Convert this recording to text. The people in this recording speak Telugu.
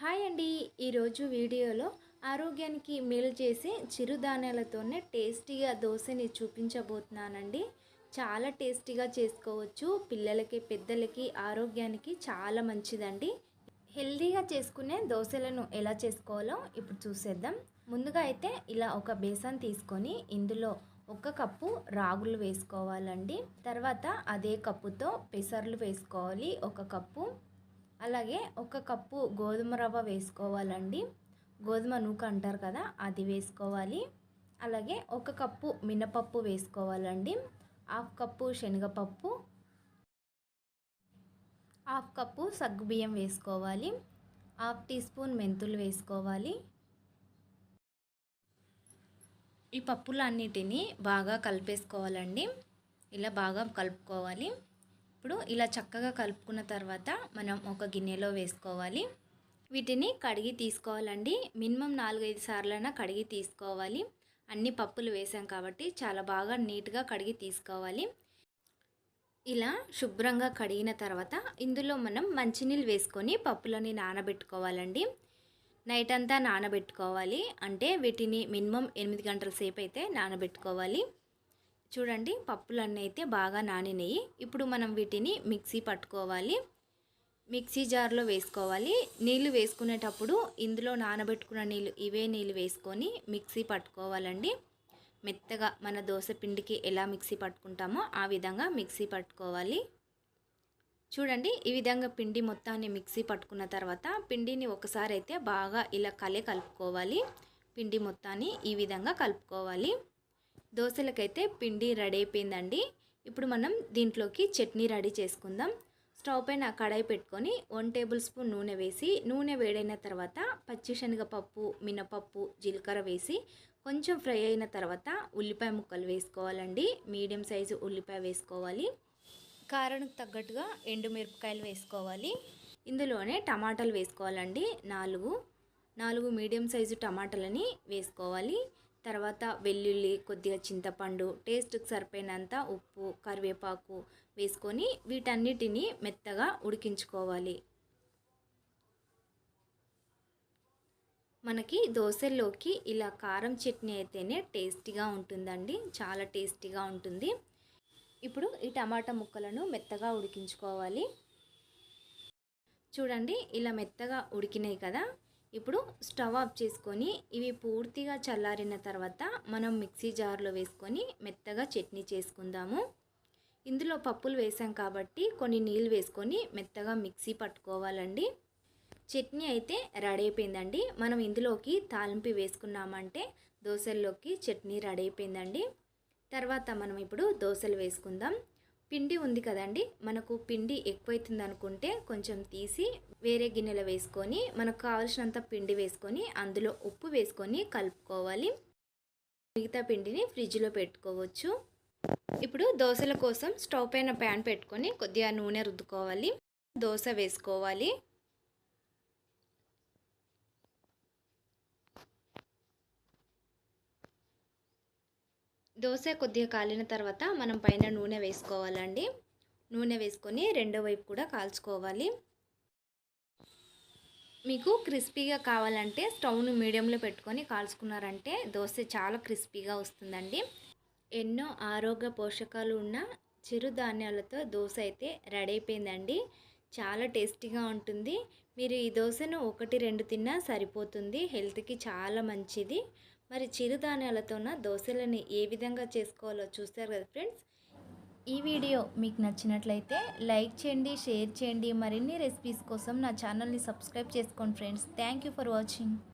హాయ్ అండి. ఈరోజు వీడియోలో ఆరోగ్యానికి మేలు చేసే చిరుధాన్యాలతోనే టేస్టీగా దోశని చూపించబోతున్నానండి. చాలా టేస్టీగా చేసుకోవచ్చు. పిల్లలకి పెద్దలకి ఆరోగ్యానికి చాలా మంచిదండి. హెల్దీగా చేసుకునే దోశలను ఎలా చేసుకోవాలో ఇప్పుడు చూసేద్దాం. ముందుగా అయితే ఇలా ఒక బేసన్ తీసుకొని ఇందులో ఒక కప్పు రాగులు వేసుకోవాలండి. తర్వాత అదే కప్పుతో పెసర్లు వేసుకోవాలి. ఒక కప్పు అలాగే ఒక కప్పు గోధుమ రవ్వ వేసుకోవాలండి. గోధుమ నూక అంటారు కదా అది వేసుకోవాలి. అలాగే ఒక కప్పు మినపప్పు వేసుకోవాలండి. హాఫ్ కప్పు శనగపప్పు హాఫ్ కప్పు సగ్గుబియ్యం వేసుకోవాలి. హాఫ్ టీ స్పూన్ మెంతులు వేసుకోవాలి. ఈ పప్పులన్నిటినీ బాగా కలిపేసుకోవాలండి. ఇలా బాగా కలుపుకోవాలి. ఇప్పుడు ఇలా చక్కగా కలుపుకున్న తర్వాత మనం ఒక గిన్నెలో వేసుకోవాలి. వీటిని కడిగి తీసుకోవాలండి. మినిమం నాలుగైదు సార్లైనా కడిగి తీసుకోవాలి. అన్ని పప్పులు వేసాం కాబట్టి చాలా బాగా నీట్గా కడిగి తీసుకోవాలి. ఇలా శుభ్రంగా కడిగిన తర్వాత ఇందులో మనం మంచినీళ్ళు వేసుకొని పప్పులని నానబెట్టుకోవాలండి. నైట్ అంతా నానబెట్టుకోవాలి. అంటే వీటిని మినిమం ఎనిమిది గంటల సేపు అయితే నానబెట్టుకోవాలి. చూడండి పప్పులన్నీ అయితే బాగా నానినాయి. ఇప్పుడు మనం వీటిని మిక్సీ పట్టుకోవాలి. మిక్సీ జార్లో వేసుకోవాలి. నీళ్ళు వేసుకునేటప్పుడు ఇందులో నానబెట్టుకున్న నీళ్ళు ఇవే నీళ్ళు వేసుకొని మిక్సీ పట్టుకోవాలండి. మెత్తగా మన దోశ పిండికి ఎలా మిక్సీ పట్టుకుంటామో ఆ విధంగా మిక్సీ పట్టుకోవాలి. చూడండి ఈ విధంగా పిండి మొత్తాన్ని మిక్సీ పట్టుకున్న తర్వాత పిండిని ఒకసారి అయితే బాగా ఇలా కలే కలుపుకోవాలి. పిండి మొత్తాన్ని ఈ విధంగా కలుపుకోవాలి. దోశలకైతే పిండి రెడీ అయిపోయిందండి. ఇప్పుడు మనం దీంట్లోకి చట్నీ రెడీ చేసుకుందాం. స్టవ్ పైన కడాయి పెట్టుకొని వన్ టేబుల్ స్పూన్ నూనె వేసి నూనె వేడైన తర్వాత పచ్చిశనగపప్పు మినపప్పు జీలకర్ర వేసి కొంచెం ఫ్రై అయిన తర్వాత ఉల్లిపాయ ముక్కలు వేసుకోవాలండి. మీడియం సైజు ఉల్లిపాయ వేసుకోవాలి. కారానికి తగ్గట్టుగా ఎండుమిరపకాయలు వేసుకోవాలి. ఇందులోనే టమాటాలు వేసుకోవాలండి. నాలుగు నాలుగు మీడియం సైజు టమాటాలని వేసుకోవాలి. తర్వాత వెల్లుల్లి కొద్దిగా చింతపండు టేస్ట్కి సరిపోయినంత ఉప్పు కరివేపాకు వేసుకొని వీటన్నిటిని మెత్తగా ఉడికించుకోవాలి. మనకి దోశల్లోకి ఇలా కారం చట్నీ అయితేనే టేస్టీగా ఉంటుందండి. చాలా టేస్టీగా ఉంటుంది. ఇప్పుడు ఈ టమాటా ముక్కలను మెత్తగా ఉడికించుకోవాలి. చూడండి ఇలా మెత్తగా ఉడికినాయి కదా. ఇప్పుడు స్టవ్ ఆఫ్ చేసుకొని ఇవి పూర్తిగా చల్లారిన తర్వాత మనం మిక్సీ జార్లో వేసుకొని మెత్తగా చట్నీ చేసుకుందాము. ఇందులో పప్పులు వేసాం కాబట్టి కొన్ని నీళ్ళు వేసుకొని మెత్తగా మిక్సీ పట్టుకోవాలండి. చట్నీ అయితే రెడీ అయిపోయిందండి. మనం ఇందులోకి తాలింపు వేసుకున్నామంటే దోశల్లోకి చట్నీ రెడీ అయిపోయిందండి. తర్వాత మనం ఇప్పుడు దోశలు వేసుకుందాం. పిండి ఉంది కదండి మనకు పిండి ఎక్కువైతుంది అనుకుంటే కొంచెం తీసి వేరే గిన్నెలో వేసుకొని మనకు కావలసినంత పిండి వేసుకొని అందులో ఉప్పు వేసుకొని కలుపుకోవాలి. మిగతా పిండిని ఫ్రిడ్జ్లో పెట్టుకోవచ్చు. ఇప్పుడు దోశల కోసం స్టవ్ పైన ప్యాన్ పెట్టుకొని కొద్దిగా నూనె రుద్దుకోవాలి. దోశ వేసుకోవాలి. దోశ కొద్దిగా కాలిన తర్వాత మనం పైన నూనె వేసుకోవాలండి. నూనె వేసుకొని రెండో వైపు కూడా కాల్చుకోవాలి. మీకు క్రిస్పీగా కావాలంటే స్టవ్ను మీడియంలో పెట్టుకొని కాల్చుకున్నారంటే దోశ చాలా క్రిస్పీగా వస్తుందండి. ఎన్నో ఆరోగ్య పోషకాలు ఉన్న చిరుధాన్యాలతో దోశ అయితే రెడీ అయిపోయిందండి. చాలా టేస్టీగా ఉంటుంది. మీరు ఈ దోశను ఒకటి రెండు తిన్నా సరిపోతుంది. హెల్త్కి చాలా మంచిది. మరి చిరుధాన్యాలతోన దోశలని ఏ విధంగా చేసుకోవాలో చూస్తారు కదా ఫ్రెండ్స్? ఈ వీడియో మీకు నచ్చినట్లయితే లైక్ చేయండి షేర్ చేయండి. మరిన్ని రెసిపీస్ కోసం నా ఛానల్ని సబ్స్క్రైబ్ చేసుకోండి ఫ్రెండ్స్. Thank for watching.